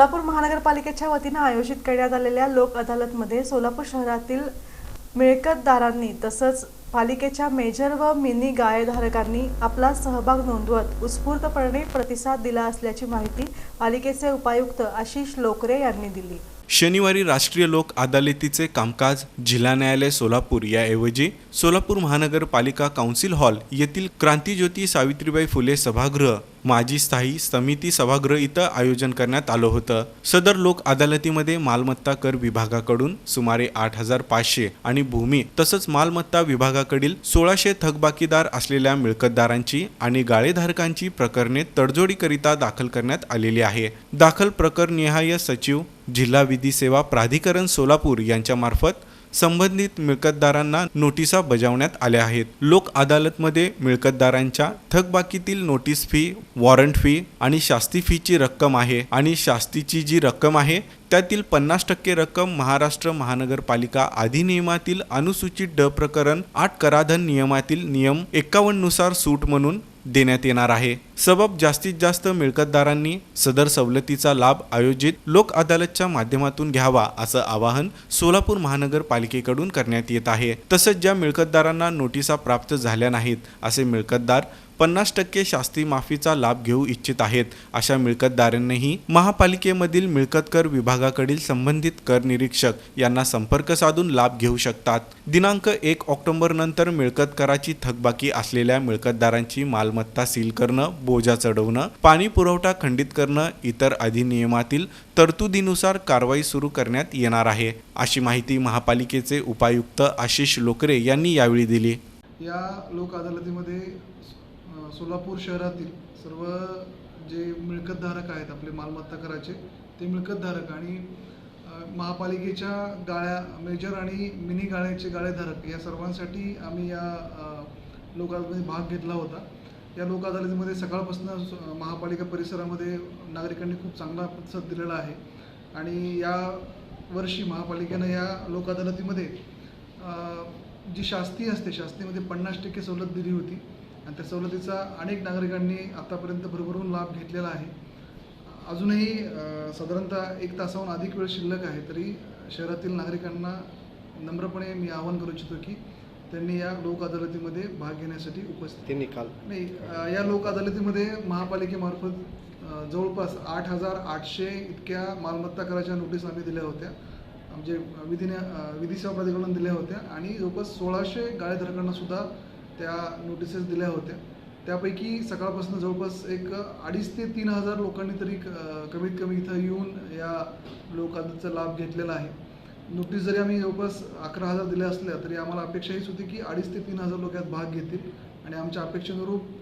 सोलापूर महानगरपालिकेच्या वतीनं आयोजित करण्यात आलेल्या लोक अदालतमध्ये सोलापूर शहरातील मिळकतदारांनी तसंच पालिकेच्या मेजर व मिनी गाळेधारकांनी आपला सहभाग नोंदवत उत्स्फूर्तपणे प्रतिसाद दिला असल्याची माहिती पालिकेचे उपायुक्त आशिष लोकरे यांनी दिली. शनिवारी राष्ट्रीय लोक अदालतीचे कामकाज जिल्हा न्यायालय सोलापूर याऐवजी सोलापूर महानगरपालिका काउन्सिल हॉल येथील क्रांतीज्योती सावित्रीबाई फुले सभागृह माजी स्थायी समिती सभागृह इथं आयोजन करण्यात आलं होतं. सदर लोक अदालतीमध्ये मालमत्ता कर विभागाकडून सुमारे आठ हजार पाचशे आणि भूमी तसंच मालमत्ता विभागाकडील सोळाशे थकबाकीदार असलेल्या मिळकतदारांची आणि गाळेधारकांची प्रकरणे तडजोडीकरिता दाखल करण्यात आलेली आहे. दाखल प्रकरनिहाय सचिव जिल्हा विधी सेवा प्राधिकरण सोलापूर यांच्यामार्फत संबंधित मिळकतदारांना नोटिसा बजावण्यात आल्या आहेत. लोक अदालतमध्ये मिळकतदारांच्या थकबाकीतील नोटीस फी वॉरंट फी आणि शास्ती फीची रक्कम आहे आणि शास्तीची जी रक्कम आहे त्यातील पन्नास टक्के रक्कम महाराष्ट्र महानगरपालिका अधिनियमातील अनुसूचित ड प्रकरण आठ कराधन नियमातील नियम एक्कावन्ननुसार सूट म्हणून देण्यात येणार आहे. सबब जास्तीत जास्त मिळकतदारांनी सदर सवलतीचा लाभ आयोजित लोक अदालतच्या माध्यमातून घ्यावा असं आवाहन सोलापूर महानगरपालिकेकडून करण्यात येत आहे. तसंच ज्या मिळकतदारांना नोटिसा प्राप्त झाल्या नाहीत असे मिळकतदार पन्नास टक्के शास्ती माफीचा लाभ घेऊ इच्छित आहेत अशा मिळकतदारांनीही महापालिकेमधील मिळकतकर विभागाकडील संबंधित कर निरीक्षक यांना संपर्क साधून लाभ घेऊ शकतात. दिनांक एक ऑक्टोबर नंतर मिळकत कराची थकबाकी असलेल्या मिळकतदारांची मालमत्ता सील करणं बोजा चढवणं पाणी पुरवठा खंडित करणं इतर अधिनियमातील तरतुदीनुसार कारवाई सुरू करण्यात येणार आहे अशी माहिती महापालिकेचे उपायुक्त आशिष लोकरे यांनी यावेळी दिली. या लोक अदालतीमध्ये सोलापूर शहरातील सर्व जे मिळकतधारक आहेत आपले मालमत्ता कराचे ते मिळकतधारक आणि महापालिकेच्या गाळ्या मेजर आणि मिनी गाळ्याचे गाळेधारक या सर्वांसाठी आम्ही या लोकांमध्ये लोक भाग घेतला होता. या लोक अदालतीमध्ये सकाळपासून महापालिका परिसरामध्ये नागरिकांनी खूप चांगला प्रतिसाद दिलेला आहे. आणि या वर्षी महापालिकेनं या लोक अदालतीमध्ये जी शास्ती असते शास्तीमध्ये पन्नास टक्के सवलत दिली होती. आणि त्या सवलतीचा अनेक नागरिकांनी आतापर्यंत भरभरून लाभ घेतलेला आहे. अजूनही साधारणतः एक तासाहून अधिक वेळ शिल्लक आहे तरी शहरातील नागरिकांना नम्रपणे मी आवाहन करू इच्छितो की त्यांनी या लोक अदालतीमध्ये भाग घेण्यासाठी उपस्थित निकाल नाही या लोक अदालतीमध्ये महापालिकेमार्फत जवळपास आठ हजार आठशे इतक्या मालमत्ता कराच्या नोटीस आम्ही दिल्या होत्या. म्हणजे विधीने विधी सेवा प्राधिकरणाने दिल्या होत्या आणि जवळपास सोळाशे गाळेधारकांना सुद्धा त्या नोटिसेस दिल्या होत्या. त्यापैकी सकाळपासून जवळपास एक अडीच ते तीन हजार लोकांनी तरी क- कमीत कमी इथं येऊन या लोक अदालतचा लाभ घेतलेला आहे. नोटीस जरी आम्ही जवळपास अकरा हजार दिल्या असल्या तरी आम्हाला अपेक्षा हीच होती की अडीच ते तीन हजार लोक यात भाग घेतील. आणि आमच्या अपेक्षेनुरूप